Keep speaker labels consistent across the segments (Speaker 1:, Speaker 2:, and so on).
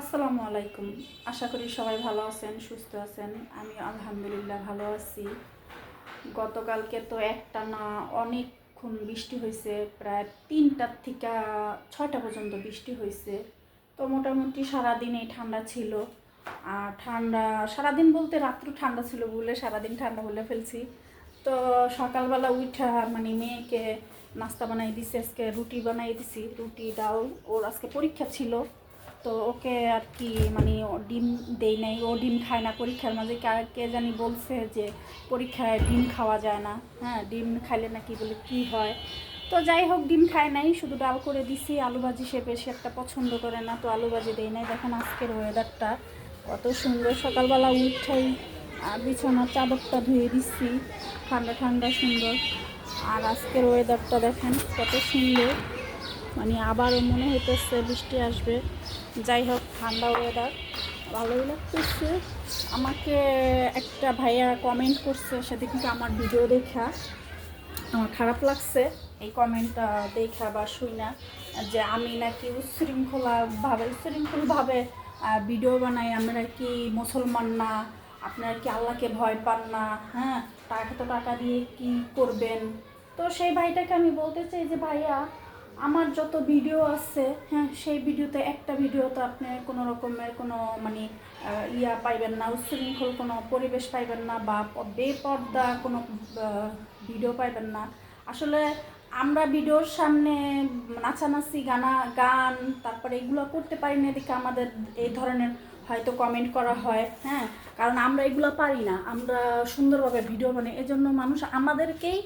Speaker 1: আসসালামু আলাইকুম। আশা করি সবাই ভালো আছেন, সুস্থ আছেন। আমি আলহামদুলিল্লাহ ভালো আছি। গতকালকে তো একটা না, অনেকক্ষণ বৃষ্টি হয়েছে প্রায় তিনটার থেকে ছয়টা পর্যন্ত বৃষ্টি হয়েছে তো মোটামুটি সারাদিনই ঠান্ডা ছিল। আর ঠান্ডা, সারাদিন বলতে রাত্র ঠান্ডা ছিল বলে সারাদিন ঠান্ডা বলে ফেলছি। তো সকালবেলা উঠা মানে মেয়েকে নাস্তা বানাই দিছি, আজকে রুটি বানাই দিছি। রুটি, ডাল, ওর আজকে পরীক্ষা ছিল। তো ওকে আর কি মানে ও ডিম দেই নাই, ও ডিম খায় না, পরীক্ষার মাঝে কা- কে জানি বলছে যে পরীক্ষায় ডিম খাওয়া যায় না হ্যাঁ ডিম খাইলে নাকি বলে কি হয়। তো যাই হোক, ডিম খায় নাই, শুধু ডাল করে দিছি, আলু ভাজি সে বেশি একটা পছন্দ করে না, তো আলু ভাজি দেই নাই। দেখেন আজকের ওয়েদারটা কত সুন্দর, সকালবেলা উঠেই আর বিছানার চাদরটা ধুয়ে দিচ্ছি ঠান্ডা ঠান্ডা, সুন্দর। আর আজকের ওয়েদারটা দেখেন কত সুন্দর মানে আবারও মনে হইতেছে বৃষ্টি আসবে। যাই হোক, ঠান্ডা ওয়েদার ভালোই লাগতেছে। আমাকে একটা ভাইয়া কমেন্ট করছে সেদিকে আমার ভিডিও দেখা। আমার খারাপ লাগছে, এই কমেন্টটা দেখা বা শুই না। যে আমি নাকি উচ্ছৃঙ্খলাভাবে উচ্ছৃঙ্খলভাবে ভিডিও বানাই, আমরা কি মুসলমান না? আপনারা কি আল্লাহকে ভয় পান না? হ্যাঁ টাকা তো টাকা দিয়ে কি করবেন? তো সেই ভাইটাকে আমি বলতে চাই যে, ভাইয়া আমার যত ভিডিও আছে হ্যাঁ সেই ভিডিওতে একটা ভিডিওতে আপনি কোনো রকমের কোনো মানে ইয়া পাইবেন না, উচ্ছৃঙ্খল কোনো পরিবেশ পাইবেন না বা বেপর্দা কোনো ভিডিও পাইবেন না। আসলে আমরা ভিডিওর সামনে নাচানাচি, গানা, গান, তারপরে এগুলো করতে পারি না, এদিকে আমাদের এই ধরনের হয়তো কমেন্ট করা হয় হ্যাঁ? কারণ আমরা এগুলো পারি না। আমরা সুন্দরভাবে ভিডিও বানাই। এজন্য মানুষ আমাদেরকেই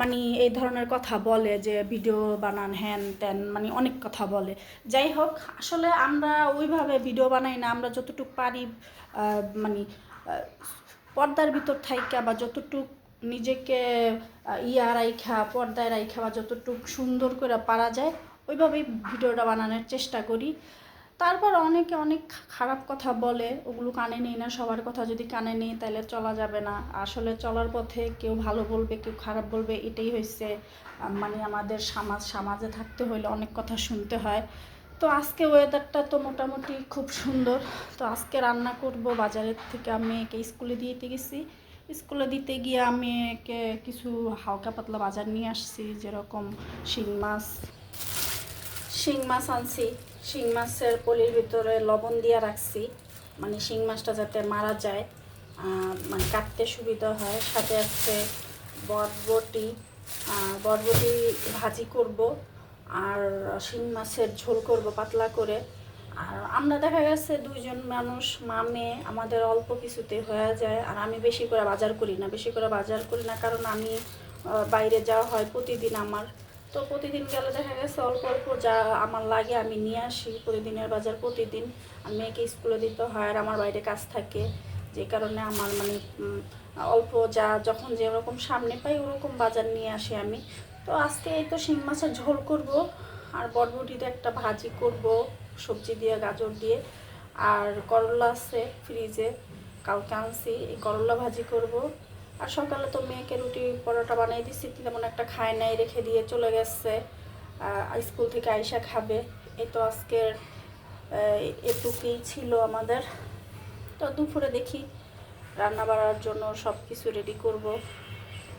Speaker 1: মানে এই ধরনের কথা বলে যে ভিডিও বানান, হ্যান ত্যান মানে অনেক কথা বলে। যাই হোক, আসলে আমরা ওইভাবে ভিডিও বানাই না। আমরা যতটুকু পারি মানে পর্দার ভিতর থাইকা বা যতটুক নিজেকে ইয়া রাইখা, পর্দায় রাইখা বা যতটুকু সুন্দর করে পারা যায়, ওইভাবেই ভিডিওটা বানানোর চেষ্টা করি। তারপর অনেকে অনেক খারাপ কথা বলে, ওগুলো কানে নেই না, সবার কথা যদি কানে নেই তাহলে চলা যাবে না। আসলে চলার পথে কেউ ভালো বলবে, কেউ খারাপ বলবে, এটাই হয়েছে মানে আমাদের সমাজ, সমাজে থাকতে হলে অনেক কথা শুনতে হয়। তো আজকে ওয়েদারটা তো মোটামুটি খুব সুন্দর। তো আজকে রান্না করব, বাজারের থেকে আমি একে স্কুলে দিতে গেছি। স্কুলে দিতে গিয়ে আমি একে কিছু হালকা পাতলা বাজার নিয়ে আসছি, যেরকম শিং মাছ শিং মাছ আনছি। শিং মাছের পলির ভিতরে লবণ দিয়ে রাখছি। মানে শিং মাছটা যাতে মারা যায় মানে কাটতে সুবিধা হয়। সাথে আছে বরবটি বরবটি ভাজি করব আর শিং মাছের ঝোল করব পাতলা করে। আর আমরা দেখা গেছে দুইজন মানুষ, মা, মেয়ে, আমাদের অল্প কিছুতে হয়ে যায়। আর আমি বেশি করে বাজার করি না, বেশি করে বাজার করি না। কারণ আমি বাইরে যাওয়া হয় প্রতিদিন আমার। তো প্রতিদিন গেলে দেখা গেছে অল্প অল্প যা আমার লাগে আমি নিয়ে আসি। প্রতিদিনের বাজার প্রতিদিন আর মেয়েকে স্কুলে দিতে হয় আর আমার বাইরে কাজ থাকে। যে কারণে আমার মানে অল্প যা যখন যে ওরকম সামনে পাই ওরকম বাজার নিয়ে আসি আমি। তো আজকে এই তো শিং মাছের ঝোল করব আর বটবটিতে একটা ভাজি করব, সবজি দিয়ে, গাজর দিয়ে। আর করলা আছে ফ্রিজে, কালকে আনছি। এই করলা ভাজি করব। আর সকালে তো মেয়েকে রুটি পরোটা বানিয়ে দিচ্ছি তেমন একটা খায় নাই, রেখে দিয়ে চলে গেছে। স্কুল থেকে আইসা খাবে। এই তো আজকের এটুকুই ছিল আমাদের। তো দুপুরে দেখি রান্না বাড়ার জন্য সব কিছু রেডি করব।